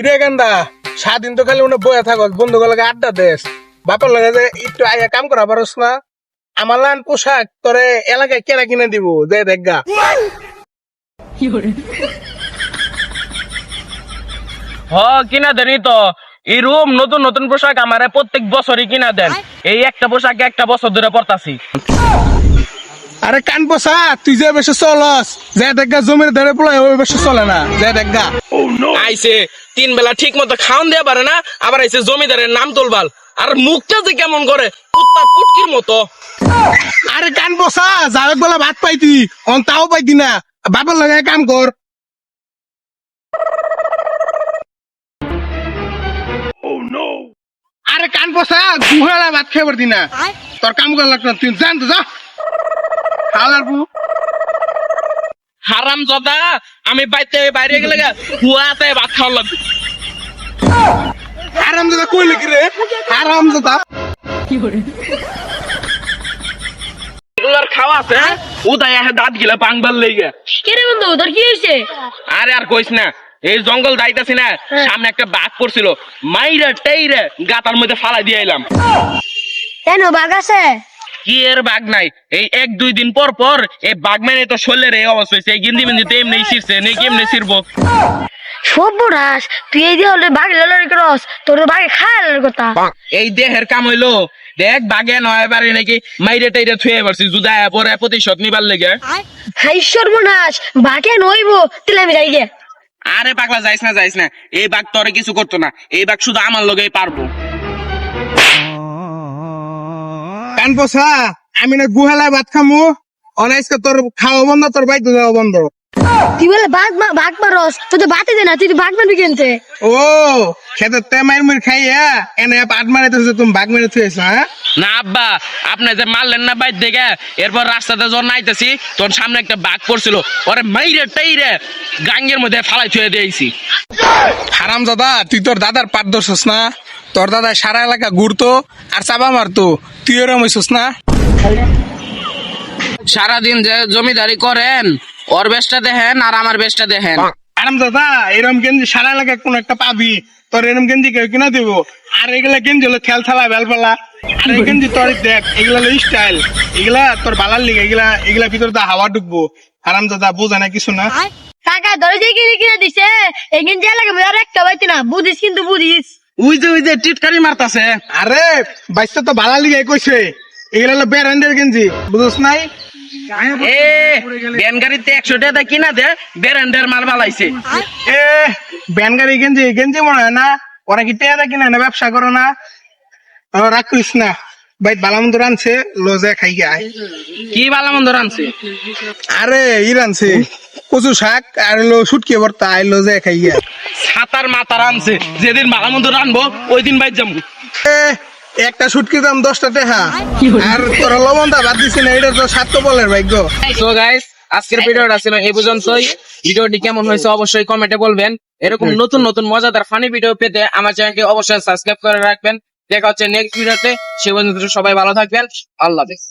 কিরে গান্দা? সারাদিন তো খালি উনি বয়ে থাকস বন্ধু গুলোকে আড্ডা দেস। বাপের লগে যে একটু আইয়া কাম করা পারস না। আমার লান পোশাক তোরে এলাকায় কেনা কিনে দিব দে দেখ গা। হ কিনা দেনই তো। এই রুম নতুন নতুন পোশাক আমারে প্রত্যেক বছরই কিনা দেন। এই একটা পোশাক একটা বছর ধরে পরতাছি। আরে কান পোষা তুই যে বেশি চলস যে দেখ গা জমির ধারে পোলা ওই বেশি চলে না যে দেখ গা আইছে তিন বেলা ঠিক মতো খাওন দেয়া পারে না আবার আইছে জমিদারের নাম তুলবাল। আর মুখটা যে কেমন করে কুত্তার পুটকির মতো। আরে কান পোষা যাবে বলে ভাত পাইতি অন তাও পাইতি না বাপের লগে কাম কর। আরে কান পোষা গুহালা ভাত খেয়ে পারতি না। তোর কাম করা লাগতো তুই জান তো যা। পু হারাম জদা আমি বাইতে বাইরে গেলে গা হুয়াতে ভাত খাওয়া লাগবে। আরাম দাদা কইলে কি রে? আরাম দাদা এগুলার খাওয়া আছে হ্যাঁ? উদয় আহে দাঁত গিলা পাংবার লেগে কিরে বন্ধু তোর কি হয়েছে আরে আর কইস না এই জঙ্গল যাইতাছি না সামনে একটা বাঘ পড়ছিল। মাইরে টেইরে গাতার মধ্যে ফালাই দিয়ে এলাম কেন বাঘ আছে? কি এর বাঘ নাই? এই এক দুই দিন পর পর এই বাঘ মেনে তো শরীরের এই অবস্থা হয়েছে। এই গিন্দি মিন্দি তো এমনি ছিড়ছে নেই কেমনি ছিড়বো সর্বনাশ তুই এই দিয়ে হলে বাঘ লড়াই করস তোর বাঘে খায় কথা এই দেহের কাম হইল। দেখ বাঘে নয় পারে নাকি মাইরে টাইরে থুয়ে পারছি জুদায় পরে প্রতিশোধ নিবার লেগে। হাই সর্বনাশ বাঘে নইব তাহলে আমি যাই গে। আরে পাগলা যাইস না যাইস না। এই বাঘ তোরে কিছু করতো না। এই বাঘ শুধু আমার লগেই পারব। কান পোষা আমি না গুহালায় ভাত খামু। অনাইসকে তোর খাওয়া বন্ধ তোর বাইতে যাওয়া বন্ধ। তুই বলে বাঘ মা- বাঘ মারস তুই তো বাতে দে না তুই তো বাঘ মারবি কেনতে? ও খেতে তে মাইর মুর খাইয়া এনে পাট মারাইতেছে তুমি বাঘ মেরে থুয়েছ হ্যাঁ না আব্বা আপনি যে মারলেন না বাইর দেখে এরপর রাস্তাতে যখন নাইতেছি তোর সামনে একটা বাঘ পড়ছিল ওরে মাইরে টাইরে গাঙ্গের মধ্যে ফালাই থুয়ে দিয়েছি হারাম দাদা তুই তোর দাদার পাট শোস না? তোর দাদা সারা এলাকা ঘুরতো আর চাবা মারতো। তুই ওরম শোস না? সারাদিন যে জমিদারি করেন, ওর বেশটা দেখেন আর আমার বেশটা দেখেন। আরাম দাদা এরম গেঞ্জি সারা এলাকা কোন একটা পাবি। তোর এরম গেঞ্জি কেউ কিনা দিব। আর এগুলা গেঞ্জি হলো খেল থালা বেলপালা। আর এই গেঞ্জি তোর দেখ এগুলা হলো স্টাইল এগুলা তোর বালার লিগে এগুলা এগুলা ভিতর দা হাওয়া ঢুকবো। আরাম দাদা বোঝা না কিছু না? কাকা ধরে যে কিনে কিনে দিছে এগিন যে লাগে আর একটা বাইতে না বুঝিস কিন্তু বুঝিস। উই যে উই যে টিটকারি মারতাছে। আরে বাইসটা তো বালার লিগে কইছে। এগুলা হলো ব্যারান্ডের গেঞ্জি বুঝছ নাই? এ ব্যান গাড়িতে একশো টাকা কিনা দে বেরেন্ডের মাল বালাইছে। এ ব্যানগাড়ি গেঞ্জি গেঞ্জি মনে হয় না? ওরা কি টেয়ারা কিনা না ব্যবসা করো না? ও, রাগ করিস না। ভাই বালামন্দ রানছে লজে খাই গায়। কি ভালো মন্দ রানছে আরে ই রানছে কচু শাক আর লো শুটকে ভর্তা আই লজে খাই গিয়া। সাতার মাথা রানছে যেদিন ভালো মন্দ রানবো ওই দিন বাইর যাব। একটা শুটকির দাম দশটা টেহা। আর তোরা লবণটা বাদ দিছি না এটা তো সাত বলের ভাগ্য। সো গাইস আজকের ভিডিওটা ছিল এই পর্যন্তই। ভিডিওটি কেমন হয়েছে অবশ্যই কমেন্টে বলবেন। এরকম নতুন নতুন মজাদার ফানি ভিডিও পেতে আমার চ্যানেলকে অবশ্যই সাবস্ক্রাইব করে রাখবেন। দেখা হচ্ছে নেক্সট ভিডিওতে সে পর্যন্ত সবাই ভালো থাকবেন। আল্লাহ হাফেজ।